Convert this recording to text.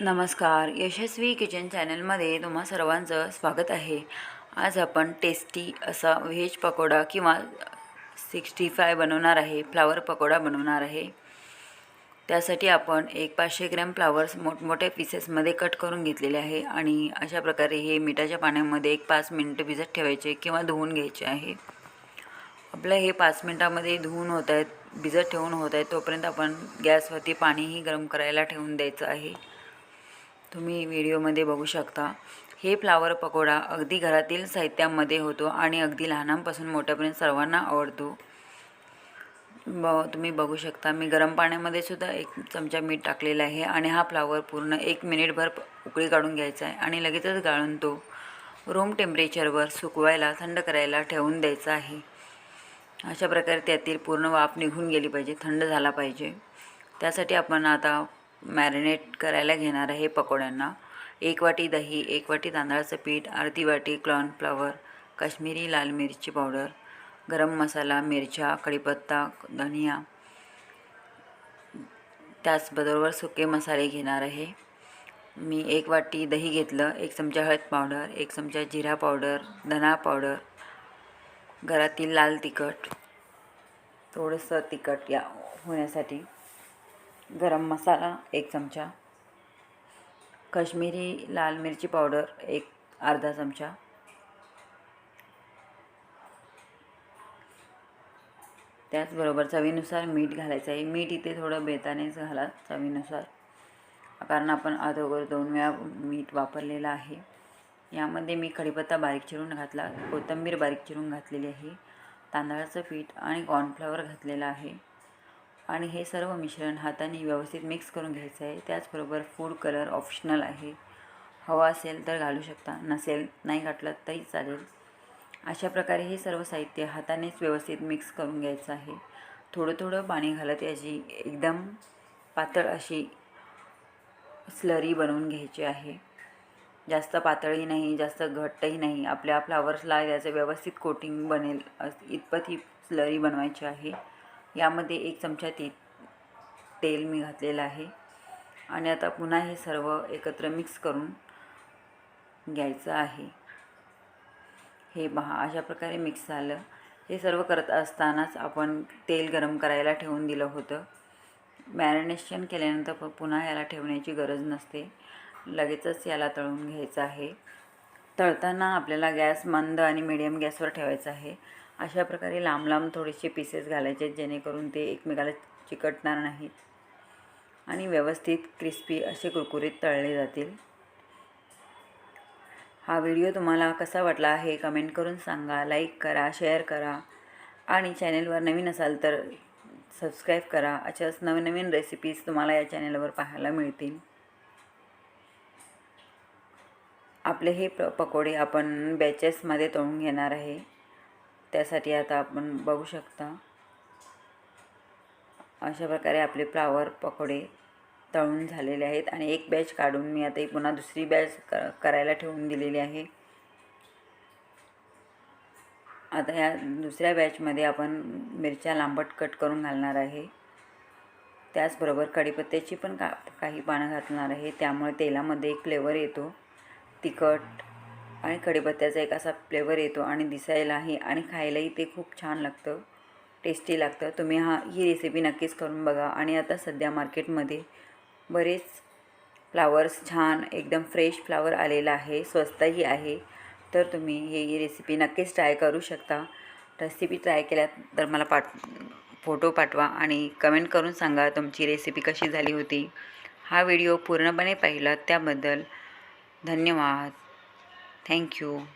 नमस्कार यशस्वी किचन चॅनलमध्ये तुम्हा सर्वांचं स्वागत आहे. आज आपण टेस्टी असा व्हेज पकोडा किंवा सिक्स्टी फाय बनवणार आहे फ्लावर पकोडा बनवणार आहे. त्यासाठी आपण एक पाचशे ग्रॅम फ्लावर्स मोठमोठ्या पीसेसमध्ये कट करून घेतलेले आहे आणि अशा प्रकारे हे मिठाच्या पाण्यामध्ये एक पाच मिनटं भिजत ठेवायचे किंवा धुवून घ्यायचे आहे. आपलं हे पाच मिनटामध्ये धुवून होत आहेत भिजत ठेवून होत आहेत तोपर्यंत आपण गॅसवरती पाणीही गरम करायला ठेवून द्यायचं आहे. तुम्ही व्हिडिओमध्ये बघू शकता. हे फ्लावर पकोडा अगदी घरातील साहित्यामध्ये होतो आणि अगदी लहानांपासून मोठ्यापर्यंत सर्वांना आवडतो. ब तुम्ही बघू शकता. मी गरम पाण्यामध्ये सुद्धा एक चमचा मीठ टाकलेला आहे आणि हा फ्लावर पूर्ण एक मिनिटभर उकळी काढून घ्यायचा आहे आणि लगेचच गाळून तो रूम टेम्परेचरवर सुकवायला थंड करायला ठेवून द्यायचा आहे. अशा प्रकारे त्यातील पूर्ण वाफ निघून गेली पाहिजे थंड झाला पाहिजे. त्यासाठी आपण आता मॅरिनेट करायला घेणार आहे पकोड्यांना. एक वाटी दही एक वाटी तांदळाचं पीठ अर्धी वाटी कॉर्नफ्लॉवर काश्मीरी लाल मिरची पावडर गरम मसाला मिरच्या कढीपत्ता धनिया. त्याचबरोबर सुके मसाले घेणार आहे. मी एक वाटी दही घेतलं एक चमचा हळद पावडर एक चमचा जिरा पावडर धना पावडर. घरातील लाल तिखट थोडंसं तिखट या होण्यासाठी गरम मसाला एक चमचा. कश्मीरी लाल मिरची पावडर एक अर्धा चमचा. त्याचबरोबर चवीनुसार मीठ घालायचं आहे. मीठ इथे थोडं बेतानेच घाला चवीनुसार. कारण आपण अगोदर दोन वेळा मीठ वापरलेलं आहे. यामध्ये मी कढीपत्ता बारीक चिरून घातला. कोथिंबीर बारीक चिरून घातलेली आहे. तांदळाचं पीठ आणि कॉर्नफ्लॉवर घातलेलं आहे. आणि हे सर्व मिश्रण हाताने व्यवस्थित मिक्स करून घ्यायचं आहे. त्याचबरोबर फूड कलर ऑप्शनल आहे. हवा असेल तर घालू शकता नसेल नाही घातलं तरी चालेल. अशा प्रकारे हे सर्व साहित्य हातानेच व्यवस्थित मिक्स करून घ्यायचं आहे. थोडं थोडं पाणी घालत याची एकदम पातळ अशी स्लरी बनवून घ्यायची आहे. जास्त पातळही नाही जास्त घट्टही नाही. आपल्या फ्लावर्सला याचं व्यवस्थित कोटिंग बनेल अस- इतपत ही स्लरी बनवायची आहे. यामध्ये एक चमचा ती तेल मी घातलेलं आहे. आणि आता पुन्हा हे सर्व एकत्र मिक्स करून घ्यायचं आहे. हे पहा अशा प्रकारे मिक्स झालं. हे सर्व करत असतानाच आपण तेल गरम करायला ठेवून दिलं होतं. मॅरिनेशन केल्यानंतर पुन्हा याला ठेवण्याची गरज नसते. लगेचच याला तळून घ्यायचं आहे. तळताना आपल्याला गॅस मंद आणि मिडियम गॅसवर ठेवायचा आहे. अशा प्रकारे लांब लांब थोडेसे पीसेस घालायचे जेणेकरून ते एकमेकाला चिकटणार नाहीत. आणि व्यवस्थित क्रिस्पी असे कुरकुरीत तळले जातील. हा व्हिडिओ तुम्हाला कसा वाटला आहे कमेंट करून सांगा लाईक करा शेअर करा. आणि चॅनेलवर नवीन असाल तर सबस्क्राईब करा. अशाच नवनवीन रेसिपीज तुम्हाला या चॅनेलवर पाहायला मिळतील. आपले हे प पकोडे आपण बॅचेसमध्ये तळून घेणार आहे. त्यासाठी आता आपण बघू शकता. अशा प्रकारे आपले फ्लावर पकोडे तळून झालेले आहेत आणि एक बॅच काढून मी आता पुन्हा दुसरी बॅच क करायला ठेवून दिलेली आहे. आता या दुसऱ्या बॅचमध्ये आपण मिरच्या लांबट कट करून घालणार आहे. त्याचबरोबर कढीपत्त्याची पण का काही पानं घालणार आहे. त्यामुळे तेलामध्ये एक फ्लेवर येतो. तिखट आणि कढीपत्त्याचा एक असा फ्लेवर येतो आणि दिसायलाही आणि खायलाही ते खूप छान लागतं. टेस्टी लागतं. तुम्ही हा ही रेसिपी नक्कीच करून बघा. आणि आता सध्या मार्केटमध्ये बरेच फ्लावर्स छान एकदम फ्रेश फ्लावर आलेला आहे. स्वस्तही आहे. तर तुम्ही हे ही रेसिपी नक्कीच ट्राय करू शकता. रेसिपी ट्राय केल्यात तर मला पाठ फोटो पाठवा आणि कमेंट करून सांगा तुमची रेसिपी कशी झाली होती. हा व्हिडिओ पूर्णपणे पाहिला त्याबद्दल धन्यवाद. Thank you.